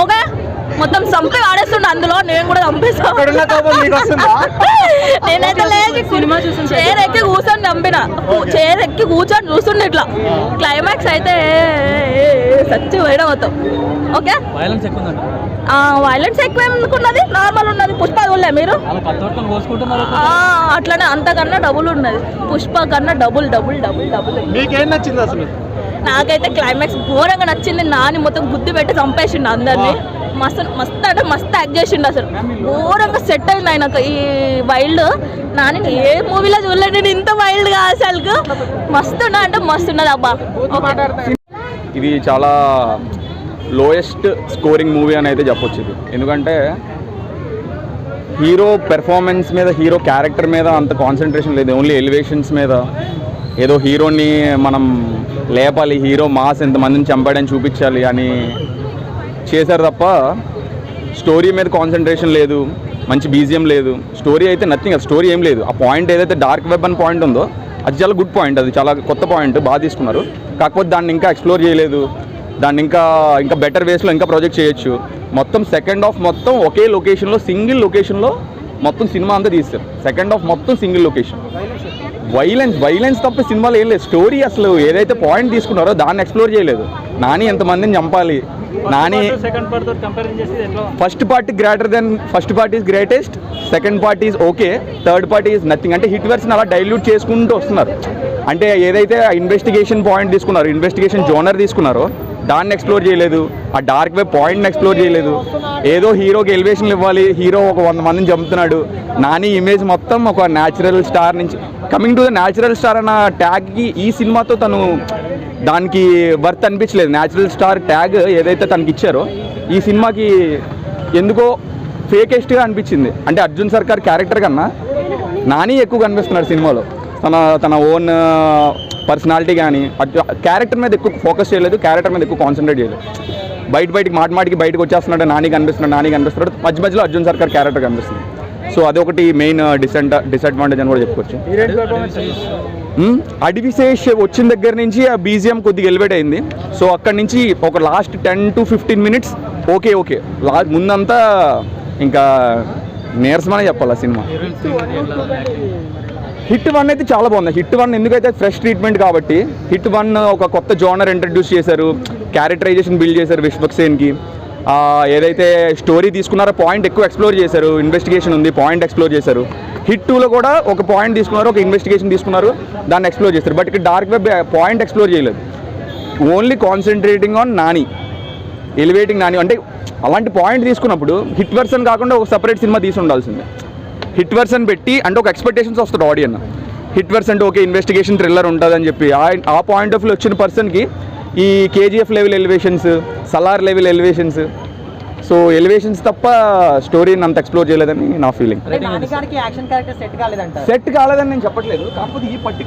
Okay? మొత్తం చంపి వాడేస్తుండే అందులో. నేను కూడా నేనైతే లేచి సినిమా చూసాను చైర్ ఎక్కి కూర్చొని చంపిన. చైర్ ఎక్కి కూర్చొని చూస్తుండే ఇట్లా. క్లైమాక్స్ అయితే సచ్చి వేయడం అవుతాం ఓకే? వైలెన్స్ ఎక్కువ ఎందుకున్నది నార్మల్ ఉన్నది. పుష్ప చూడలే మీరు? అట్లనే అంతకన్నా డబుల్ ఉన్నది. పుష్ప కన్నా డబుల్ డబుల్ డబుల్ డబుల్ మీకేం నచ్చింది అసలు? నాకైతే క్లైమాక్స్ ఘోరంగా నచ్చింది. నాని మొత్తం గుద్దు పెట్టి చంపేసిండు అందరినీ. మస్తు మస్తు అంటే మస్తు యాక్ట్ చేసిండు అసలు. ఘోరంగా సెట్ అయింది ఆయనకు ఈ వైల్డ్ నాని ఏ మూవీలో చూడలేదు? నేను ఇంత వైల్డ్గా అసలు మస్తు ఉన్నా అంటే మస్తు ఉన్నది అబ్బా. ఇది చాలా లోయెస్ట్ స్కోరింగ్ మూవీ అని అయితే చెప్పొచ్చు ఇది. ఎందుకంటే హీరో పెర్ఫార్మెన్స్ మీద హీరో క్యారెక్టర్ మీద అంత కాన్సన్ట్రేషన్ లేదు. ఓన్లీ ఎలివేషన్స్ మీద. ఏదో హీరోని మనం లేపాలి హీరో మాస్ ఎంతమందిని చంపాడని చూపించాలి అని చేశారు తప్ప స్టోరీ మీద కాన్సన్ట్రేషన్ లేదు మంచి బీజియం లేదు. స్టోరీ అయితే నథింగ్ స్టోరీ ఏం లేదు. ఆ పాయింట్ ఏదైతే డార్క్ వెబ్ అని పాయింట్ ఉందో అది చాలా గుడ్ పాయింట్ అది చాలా కొత్త పాయింట్ బాగా తీసుకున్నారు. కాకపోతే దాన్ని ఇంకా ఎక్స్ప్లోర్ చేయలేదు. దాన్ని ఇంకా ఇంకా బెటర్ వేస్లో ఇంకా ప్రాజెక్ట్ చేయొచ్చు. మొత్తం సెకండ్ హాఫ్ మొత్తం ఒకే లొకేషన్లో సింగిల్ లొకేషన్లో మొత్తం సినిమా అంతా తీస్తారు సెకండ్ హాఫ్ మొత్తం సింగిల్ లొకేషన్ వైలెన్స్ వైలెన్స్ తప్ప సినిమాలో ఏం లేదు. స్టోరీ అసలు ఏదైతే పాయింట్ తీసుకున్నారో దాన్ని ఎక్స్ప్లోర్ చేయలేదు. నాని ఎంతమందిని చంపాలి? Nani first part greater than first part is greatest second part is okay third part is nothing అంటే హిట్ వర్షన్ అలా డైల్యూట్ చేసుకుంటూ వస్తున్నారు. అంటే ఏదైతే ఇన్వెస్టిగేషన్ పాయింట్ తీసుకున్నారో ఇన్వెస్టిగేషన్ జోనర్ తీసుకున్నారో దాన్ని ఎక్స్ప్లోర్ చేయలేదు. ఆ డార్క్ వెబ్ పాయింట్ని ఎక్స్ప్లోర్ చేయలేదు. ఏదో హీరోకి ఎలివేషన్లు ఇవ్వాలి. హీరో ఒక వంద మందిని చంపుతున్నాడు. నాని ఇమేజ్ మొత్తం ఒక న్యాచురల్ స్టార్ నుంచి coming to the natural star అన్న ట్యాగ్కి ఈ సినిమాతో తను దానికి వర్త్ అనిపించలేదు. న్యాచురల్ స్టార్ ట్యాగ్ ఏదైతే తనకి ఇచ్చారో ఈ సినిమాకి ఎందుకో ఫేకెస్ట్గా అనిపించింది. అంటే అర్జున్ సర్కార్ క్యారెక్టర్ కన్నా నాని ఎక్కువ కనిపిస్తున్నాడు సినిమాలో. తన తన ఓన్ పర్సనాలిటీ కానీ క్యారెక్టర్ మీద ఎక్కువ ఫోకస్ చేయలేదు క్యారెక్టర్ మీద ఎక్కువ కాన్సన్ట్రేట్ చేయలేదు. బయట బయటికి మాట మాటికి బయటకు వచ్చేస్తున్నాడు నాని కనిపిస్తున్నాడు నాని కనిపిస్తున్నాడు. మధ్య మధ్యలో అర్జున్ సర్కార్ క్యారెక్టర్ కనిపిస్తుంది. సో అదొకటి మెయిన్ డిసెంట్ డిసడ్వాంటేజ్ అని కూడా చెప్పుకోవచ్చు. మ్మ్. అడివిశేష్ వచ్చిన దగ్గర నుంచి ఆ బీజిఎం కొద్దిగా ఎలివేట్ అయింది. సో అక్కడి నుంచి ఒక last ten to fifteen minutes okay okay లా ముందంతా ఇంకా నీరసమనే చెప్పాలి ఆ సినిమా. హిట్ వన్ అయితే చాలా బాగుంది. హిట్ వన్ ఎందుకైతే ఫ్రెష్ ట్రీట్మెంట్ కాబట్టి హిట్ వన్ ఒక కొత్త జోనర్ ఇంట్రడ్యూస్ చేశారు. క్యారెక్టరైజేషన్ బిల్డ్ చేశారు విశ్వక్ సేన్కి. ఏదైతే స్టోరీ తీసుకున్నారో పాయింట్ ఎక్కువ ఎక్స్ప్లోర్ చేశారు. ఇన్వెస్టిగేషన్ ఉంది పాయింట్ ఎక్స్ప్లోర్ చేశారు. హిట్ టూలో కూడా ఒక పాయింట్ తీసుకున్నారు ఒక ఇన్వెస్టిగేషన్ తీసుకున్నారు దాన్ని ఎక్స్ప్లోర్ చేస్తారు బట్ ఇక్కడ డార్క్ వెబ్ పాయింట్ ఎక్స్ప్లోర్ చేయలేదు. Only concentrating on Nani elevating Nani అంటే అలాంటి పాయింట్ తీసుకున్నప్పుడు హిట్ వర్సన్ కాకుండా ఒక సపరేట్ సినిమా తీసి ఉండాల్సిందే. హిట్ వర్షన్ పెట్టి అంటే ఒక ఎక్స్పెక్టేషన్స్ వస్తుంది ఆడియన్ హిట్ వర్స్ అంటే ఓకే ఇన్వెస్టిగేషన్ థ్రిల్లర్ ఉంటుందని చెప్పి. ఆ- పాయింట్ ఆఫ్ వ్యూ వచ్చిన పర్సన్కి ఈ KGF level elevations Salaar level elevations so elevations తప్ప స్టోరీని అంత ఎక్స్ప్లోర్ చేయలేదని నా ఫీలింగ్ సెట్ కాలేదని నేను చెప్పట్లేదు. కాకపోతే ఈ పర్టికులర్